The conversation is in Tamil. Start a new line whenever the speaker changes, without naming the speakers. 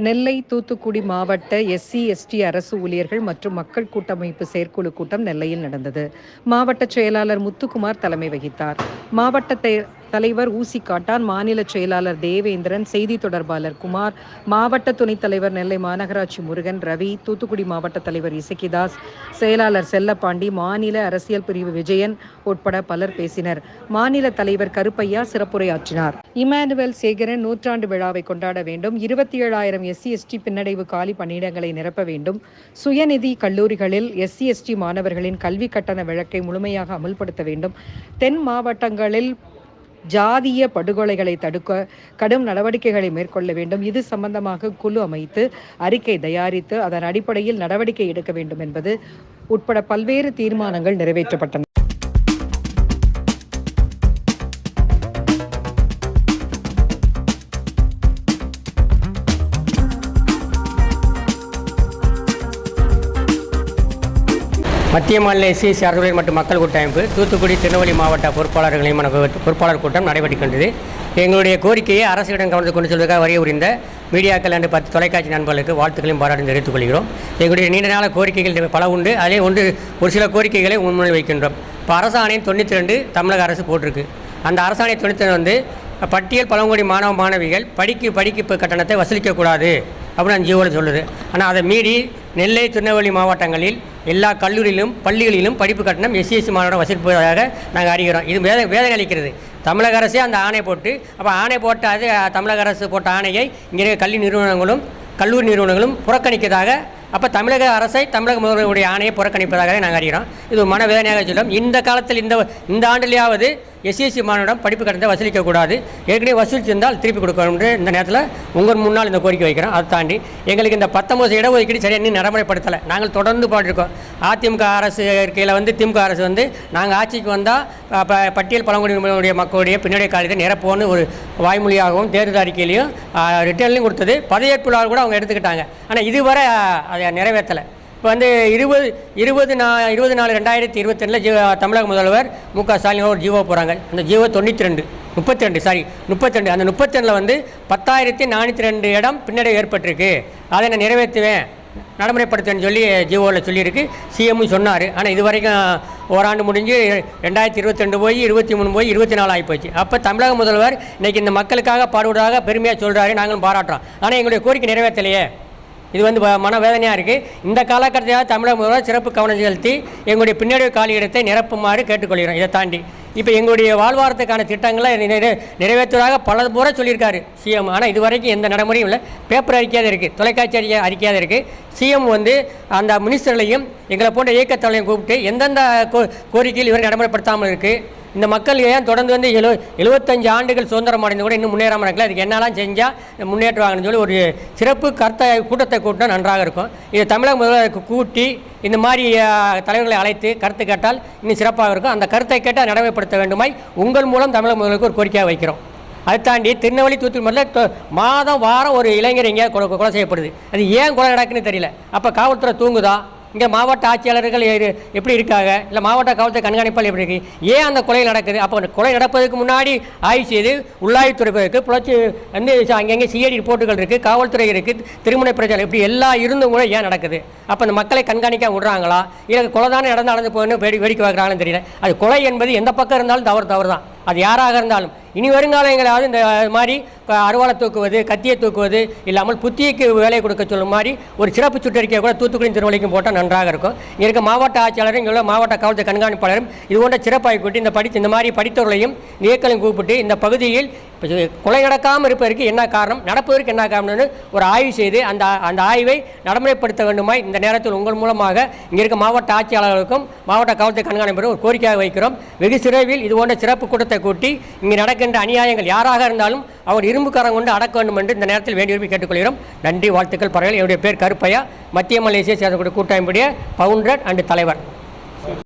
நெல்லை தூத்துக்குடி மாவட்ட எஸ்சி எஸ்டி அரசு ஊழியர்கள் மற்றும் மக்கள் கூட்டமைப்பு செயற்குழு கூட்டம் நெல்லையில் நடந்தது. மாவட்ட செயலாளர் முத்துக்குமார் தலைமை வகித்தார். மாவட்ட தலைவர் ஊசி காட்டான் மாநில செயலாளர் தேவேந்திரன் செய்தி தொடர்பாளர் குமார் மாவட்ட துணைத் தலைவர் நெல்லை மாநகராட்சி முருகன் ரவி தூத்துக்குடி மாவட்ட தலைவர் இசக்கிதாஸ் செயலாளர் செல்லப்பாண்டி மாநில அரசியல் பிரிவு விஜயன் உட்பட பலர் பேசினர். மாநில தலைவர் கருப்பையா சிறப்புரையாற்றினார். இமானுவேல் சேகரன் நூற்றாண்டு விழாவை கொண்டாட வேண்டும். இருபத்தி ஏழாயிரம் எஸ்சி எஸ்டி பின்னடைவு காலி பணியிடங்களை நிரப்ப வேண்டும். சுயநிதி கல்லூரிகளில் எஸ்சி எஸ்டி மாணவர்களின் கல்வி கட்டண விளக்கை முழுமையாக அமல்படுத்த வேண்டும். தென் மாவட்டங்களில் ஜாதிய படுகொலைகளை தடுக்க கடும் நடவடிக்கைகளை மேற்கொள்ள வேண்டும். இது சம்பந்தமாக குழு அமைத்து அறிக்கை தயாரித்து அதன் அடிப்படையில் நடவடிக்கை எடுக்க வேண்டும் என்பது உட்பட பல்வேறு தீர்மானங்கள் நிறைவேற்றப்பட்டன.
மத்திய மாநில எஸ்சி அரசுகளின் மற்றும் மக்கள் கூட்டமைப்பு தூத்துக்குடி திருநெல்வேலி மாவட்ட பொறுப்பாளர்கள் நியமன பொறுப்பாளர் கூட்டம் நடைபெற்றுக்கின்றது எங்களுடைய கோரிக்கையை அரசிடம் கவனத்தில் கொண்டு செல்வதற்காக வரைய உரிந்த மீடியாக்கள் அண்டு பத்து தொலைக்காட்சி நண்பர்களுக்கு வாழ்த்துக்களையும் பாராட்டும் தெரிவித்துக் கொள்கிறோம். எங்களுடைய நீண்ட நாள கோரிக்கைகள் பல உண்டு. அதே ஒன்று ஒரு சில கோரிக்கைகளை முன்மொழி வைக்கின்றோம். இப்போ அரசாணையம் தொண்ணூற்றி ரெண்டு தமிழக அரசு போட்டிருக்கு. அந்த அரசாணை தொண்ணூற்றி வந்து பட்டியல் பழங்குடி மாணவ மாணவிகள் படிக்கு படிப்பு கட்டணத்தை வசூலிக்கக்கூடாது அப்படின்னு அந்த ஜீவோவில் சொல்லுது. ஆனால் அதை மீறி நெல்லை திருநெல்வேலி மாவட்டங்களில் எல்லா கல்லூரியிலும் பள்ளிகளிலும் படிப்பு கட்டணம் எஸ்சிஎஸ்சி மாணவர்கள் வசூலிப்பதாக நாங்கள் அறிகிறோம். இது வேத வேதனை அளிக்கிறது. தமிழக அரசே அந்த ஆணை போட்டு அப்போ ஆணை போட்ட அது தமிழக அரசு போட்ட ஆணையை இங்கே இருக்க கல்வி நிறுவனங்களும் கல்லூரி நிறுவனங்களும் புறக்கணிக்கிறதாக அப்போ தமிழக அரசை தமிழக முதல்வருடைய ஆணையை புறக்கணிப்பதாக நாங்கள் அறிகிறோம். இது மனவேதனையாக சொல்லும். இந்த காலத்தில் இந்த இந்த ஆண்டிலேயாவது எஸ்சிஎஸ்சி மாணவரிடம் படிப்பு கட்டணத்தை வசூலிக்கக்கூடாது ஏற்கனவே வசூலிச்சிருந்தால் திருப்பி கொடுக்கணும் இந்த நேரத்தில் உங்கள் முன்னால் இந்த கோரிக்கை வைக்கிறோம் அதை தாண்டி எங்களுக்கு இந்த பத்தொம்பது இடஒதுக்கீடு சரியாக இன்னும் நடைமுறைப்படுத்தலை. நாங்கள் தொடர்ந்து பாடிருக்கோம். அதிமுக அரசு இருக்கையில் வந்து திமுக அரசு வந்து நாங்கள் ஆட்சிக்கு வந்தால் இப்போ பட்டியல் பழங்குடியினுடைய மக்களுடைய பின்னடைய காலத்தை நிரப்போன்னு ஒரு வாய்மொழியாகவும் தேர்தல் அறிக்கையிலையும் ரிட்டர்ன்லையும் கொடுத்தது. பதவியேற்புள்ளார் கூட அவங்க எடுத்துக்கிட்டாங்க. ஆனால் இதுவரை அதை நிறைவேற்றலை. இப்போ வந்து இருபது இருபது நா இருபது நாலு ரெண்டாயிரத்தி இருபத்தெண்டில் ஜீவ தமிழக முதல்வர் மு க ஸ்டாலின் ஒரு ஜீவோ போகிறாங்க அந்த ஜீவோ தொண்ணூற்றி ரெண்டு முப்பத்தி ரெண்டு சாரி முப்பத்தி ரெண்டு அந்த முப்பத்தி ரெண்டில் வந்து பத்தாயிரத்தி நானூற்றி ரெண்டு இடம் பின்னடை ஏற்பட்டிருக்கு. அதை நான் நிறைவேற்றுவேன் நடைமுறைப்படுத்துவேன்னு சொல்லி ஜீவோவில் சொல்லியிருக்கு. சிஎம்மும் சொன்னார். ஆனால் இது வரைக்கும் ஓராண்டு முடிஞ்சு ரெண்டாயிரத்தி இருபத்தி ரெண்டு போய் இருபத்தி மூணு போய் இருபத்தி நாலு ஆகி போச்சு. அப்போ தமிழக முதல்வர் இன்றைக்கி இந்த மக்களுக்காக பாடுவதாக பெருமையாக சொல்கிறாரு நாங்களும் பாராட்டுறோம். ஆனால் எங்களுடைய கோரிக்கை நிறைவேற்றலையே. இது வந்து வ- மனவேதனையாக இருக்குது இந்த காலகட்டத்தில் தமிழக முதல்வர் சிறப்பு கவனம் செலுத்தி எங்களுடைய பின்னடைவு காலியிடத்தை நிரப்புமாறு கேட்டுக்கொள்கிறோம். இதை தாண்டி இப்போ எங்களுடைய வாழ்வாரத்துக்கான திட்டங்களை நிறைவேற்றுவதாக பல முறை சொல்லியிருக்காரு சிஎம் ஆனால் இது வரைக்கும் எந்த நடைமுறையும் இல்லை. பேப்பர் அறிக்கையாக இருக்குது தொலைக்காட்சி அறிக்கை அறிக்கையாக இருக்குது சிஎம் வந்து அந்த மினிஸ்டர்களையும் எங்களை போன்ற இயக்கத்தலையும் கூப்பிட்டு எந்தெந்த கோ கோரிக்கையில் இவரை நடைமுறைப்படுத்தாமல் இருக்குது இந்த மக்கள் ஏன் தொடர்ந்து வந்து எழு எழுபத்தஞ்சு ஆண்டுகள் சுதந்திரம் அடைந்து கூட இன்னும் முன்னேறாமல் இருக்கல? அதுக்கு என்னெல்லாம் செஞ்சால் முன்னேற்றுவாங்கன்னு சொல்லி ஒரு சிறப்பு கருத்தை கூட்டத்தை கூட்டினா நன்றாக இருக்கும். இது தமிழக முதல்வருக்கு கூட்டி இந்த மாதிரி தலைவர்களை அழைத்து கருத்து கேட்டால் இன்னும் சிறப்பாக இருக்கும். அந்த கருத்தை கேட்டால் நடைமுறைப்படுத்த வேண்டுமாய் உங்கள் மூலம் தமிழக முதல்வருக்கு ஒரு கோரிக்கையாக வைக்கிறோம். அதை தாண்டி திருநெல்வேலி தூத்துக்குடி மாதம் வாரம் ஒரு இளைஞர் எங்கேயாவது கொலை செய்யப்படுது. அது ஏன் கொலை நடக்குன்னு தெரியல. அப்போ காவல்துறை தூங்குதா? இங்கே மாவட்ட ஆட்சியாளர்கள் எப்படி இருக்காங்க? இல்லை மாவட்ட காவல்துறை கண்காணிப்பாளர் எப்படி இருக்கு? ஏன் அந்த கொலை நடக்குது? அப்போ அந்த கொலை நடப்பதற்கு முன்னாடி ஆய்வு செய்து உள்ளாய்வுத்துறை இருக்குது புலச்சி வந்து அங்கங்கே சிஐடி ரிப்போர்ட்டுகள் இருக்குது காவல்துறை இருக்குது திருமண பிரச்சனை இப்படி எல்லாம் இருந்தும் கூட ஏன் நடக்குது? அப்போ அந்த மக்களை கண்காணிக்க விடுறாங்களா? இல்லை கொலை தானே நடந்து நடந்து போகணும் வேடி வேடிக்கை பார்க்குறாங்கன்னு தெரியல. அது கொலை என்பது எந்த பக்கம் இருந்தாலும் தவறு தவறு தான் அது யாராக இருந்தாலும். இனி வருங்காலங்களாவது இந்த மாதிரி க- அருவாளை தூக்குவது கத்தியை தூக்குவது இல்லாமல் புத்திக்கு வேலை கொடுக்க சொல்லும் மாதிரி ஒரு சிறப்பு சுற்றறிக்கை கூட தூத்துக்குடி திருவள்ளிக்கும் போட்டால் நன்றாக இருக்கும். இங்கே இருக்க மாவட்ட ஆட்சியாளரும் இங்கே உள்ள மாவட்ட காவல்துறை கண்காணிப்பாளரும் இது போன்ற சிறப்பாக கூட்டி இந்த படித்து இந்த மாதிரி படித்தவர்களையும் இயக்கலையும் கூப்பிட்டு இந்த பகுதியில் இப்போ கொலை நடக்காமல் இருப்பதற்கு என்ன காரணம்? நடப்பதற்கு என்ன காரணம்னு ஒரு ஆய்வு செய்து அந்த அந்த ஆய்வை நடைமுறைப்படுத்த வேண்டுமாய் இந்த நேரத்தில் உங்கள் மூலமாக இங்கே இருக்க மாவட்ட ஆட்சியாளர்களுக்கும் மாவட்ட காவல்துறை கண்காணிப்பரும் ஒரு கோரிக்கையாக வைக்கிறோம். வெகு சிறைவில் இது போன்ற சிறப்பு கூட்டத்தை கூட்டி இங்கே நடக்கின்ற அநியாயங்கள் யாராக இருந்தாலும் அவர் இரும்புக்காரம் கொண்டு அடக்க வேண்டும் என்று இந்த நேரத்தில் வேண்டி விரும்பி கேட்டுக்கொள்கிறோம். நன்றி வாழ்த்துக்கள் பரவாயில்லை என்னுடைய பேர் கருப்பையா. மத்திய மலேசிய சேர்க்கக்கூடிய கூட்டமைப்புடைய பவுண்டர் அண்ட் தலைவர்.